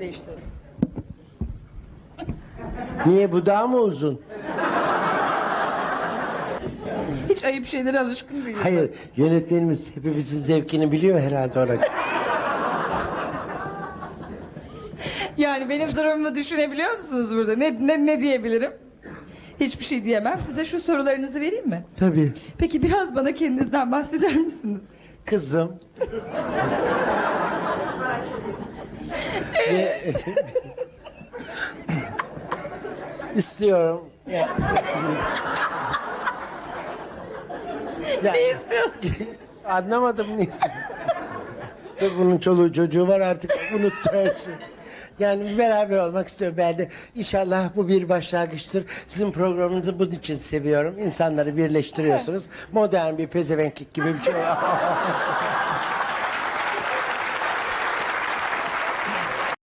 Değiştirelim. Niye bu daha mı uzun? Hiç ayıp şeylere alışkın değilim. Hayır yönetmenimiz hepimizin zevkini biliyor herhalde orada. Yani benim durumumu düşünebiliyor musunuz burada? Ne, ne, ne diyebilirim? Hiçbir şey diyemem. Size şu sorularınızı vereyim mi? Tabii. Peki biraz bana kendinizden bahseder misiniz? Kızım. Ve istiyorum. Ya. Ne istiyorsunuz? Anlamadım ne istiyorum. Ve Bunun çoluğu çocuğu var artık unuttu her şeyi. Yani bir beraber olmak istiyorum ben de. İnşallah bu bir başlangıçtır. Sizin programınızı bunun için seviyorum. İnsanları birleştiriyorsunuz. Modern bir pezevenklik gibi bir şey.